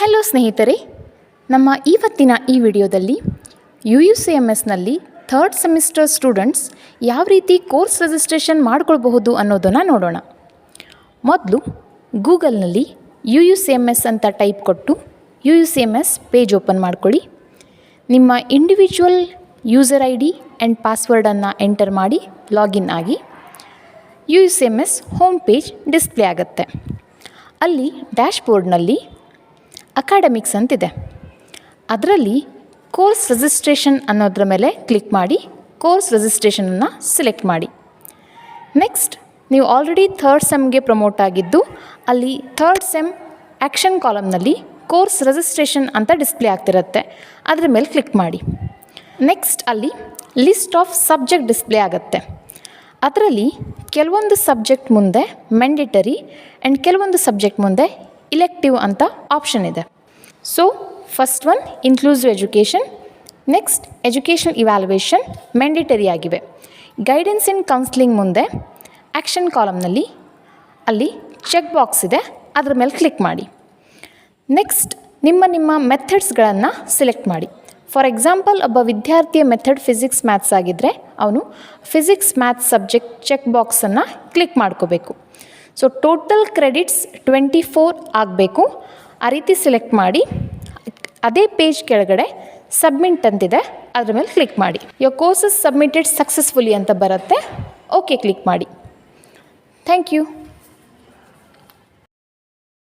Hello ಸ್ನೇಹಿತರೆ, ನಮ್ಮ ಇವತ್ತಿನ ಈ ವಿಡಿಯೋದಲ್ಲಿ ಯು ಯು ಸಿ ಎಂ ಎಸ್ನಲ್ಲಿ ಥರ್ಡ್ ಸೆಮಿಸ್ಟರ್ ಸ್ಟೂಡೆಂಟ್ಸ್ ಯಾವ ರೀತಿ ಕೋರ್ಸ್ ರಿಜಿಸ್ಟ್ರೇಷನ್ ಮಾಡ್ಕೊಳ್ಬಹುದು ಅನ್ನೋದನ್ನು ನೋಡೋಣ. ಮೊದಲು ಗೂಗಲ್ನಲ್ಲಿ U U C M S ಅಂತ ಟೈಪ್ ಕೊಟ್ಟು U U C M S page open ಮಾಡ್ಕೊಳ್ಳಿ. ನಿಮ್ಮ individual user I D and ಪಾಸ್ವರ್ಡನ್ನು enter ಮಾಡಿ ಲಾಗಿನ್ ಆಗಿ U U C M S home page display ಆಗುತ್ತೆ. ಅಲ್ಲಿ ಡ್ಯಾಶ್ಬೋರ್ಡ್ನಲ್ಲಿ ಅಕಾಡೆಮಿಕ್ಸ್ ಅಂತಿದೆ. ಅದರಲ್ಲಿ ಕೋರ್ಸ್ ರಿಜಿಸ್ಟ್ರೇಷನ್ ಅನ್ನೋದ್ರ ಮೇಲೆ ಕ್ಲಿಕ್ ಮಾಡಿ, ಕೋರ್ಸ್ ರಿಜಿಸ್ಟ್ರೇಷನನ್ನು ಸೆಲೆಕ್ಟ್ ಮಾಡಿ. ನೆಕ್ಸ್ಟ್, ನೀವು ಆಲ್ರೆಡಿ ಥರ್ಡ್ ಸೆಮ್ಗೆ ಪ್ರಮೋಟ್ ಆಗಿದ್ದು, ಅಲ್ಲಿ ಥರ್ಡ್ ಸೆಮ್ ಆ್ಯಕ್ಷನ್ ಕಾಲಮ್ನಲ್ಲಿ ಕೋರ್ಸ್ ರಿಜಿಸ್ಟ್ರೇಷನ್ ಅಂತ ಡಿಸ್ಪ್ಲೇ ಆಗ್ತಿರುತ್ತೆ. ಅದರ ಮೇಲೆ ಕ್ಲಿಕ್ ಮಾಡಿ. ನೆಕ್ಸ್ಟ್, ಅಲ್ಲಿ ಲಿಸ್ಟ್ ಆಫ್ ಸಬ್ಜೆಕ್ಟ್ ಡಿಸ್ಪ್ಲೇ ಆಗುತ್ತೆ. ಅದರಲ್ಲಿ ಕೆಲವೊಂದು ಸಬ್ಜೆಕ್ಟ್ ಮುಂದೆ ಮ್ಯಾಂಡೇಟರಿ ಆ್ಯಂಡ್ ಕೆಲವೊಂದು ಸಬ್ಜೆಕ್ಟ್ ಮುಂದೆ ಇಲೆಕ್ಟಿವ್ ಅಂತ ಆಪ್ಷನ್ ಇದೆ. So first one inclusive education next education evaluation mandatory ಆಗಿವೆ. ಗೈಡೆನ್ಸ್ ಇನ್ ಕೌನ್ಸ್ಲಿಂಗ್ ಮುಂದೆ ಆ್ಯಕ್ಷನ್ ಕಾಲಮ್ನಲ್ಲಿ ಅಲ್ಲಿ ಚೆಕ್ ಬಾಕ್ಸ್ ಇದೆ, ಅದ್ರ ಮೇಲೆ ಕ್ಲಿಕ್ ಮಾಡಿ. ನೆಕ್ಸ್ಟ್ ನಿಮ್ಮ ನಿಮ್ಮ ಮೆಥಡ್ಸ್ಗಳನ್ನು ಸೆಲೆಕ್ಟ್ ಮಾಡಿ. ಫಾರ್ ಎಕ್ಸಾಂಪಲ್ ಒಬ್ಬ ವಿದ್ಯಾರ್ಥಿಯ ಮೆಥಡ್ ಫಿಸಿಕ್ಸ್ ಮ್ಯಾಥ್ಸ್ ಆಗಿದ್ದರೆ ಅವನು ಫಿಸಿಕ್ಸ್ ಮ್ಯಾಥ್ಸ್ ಸಬ್ಜೆಕ್ಟ್ ಚೆಕ್ ಬಾಕ್ಸನ್ನು ಕ್ಲಿಕ್ ಮಾಡ್ಕೋಬೇಕು. So total credits twenty four ಆಗಬೇಕು. ಆ ರೀತಿ ಸೆಲೆಕ್ಟ್ ಮಾಡಿ, ಅದೇ ಪೇಜ್ ಕೆಳಗಡೆ ಸಬ್ಮಿಟ್ ಅಂತಿದೆ, ಅದರ ಮೇಲೆ ಕ್ಲಿಕ್ ಮಾಡಿ. ಯೋ ಕೋರ್ಸಸ್ ಸಬ್ಮಿಟೆಡ್ ಸಕ್ಸಸ್ಫುಲಿ ಅಂತ ಬರುತ್ತೆ ಓಕೆ ಕ್ಲಿಕ್ ಮಾಡಿ. Thank you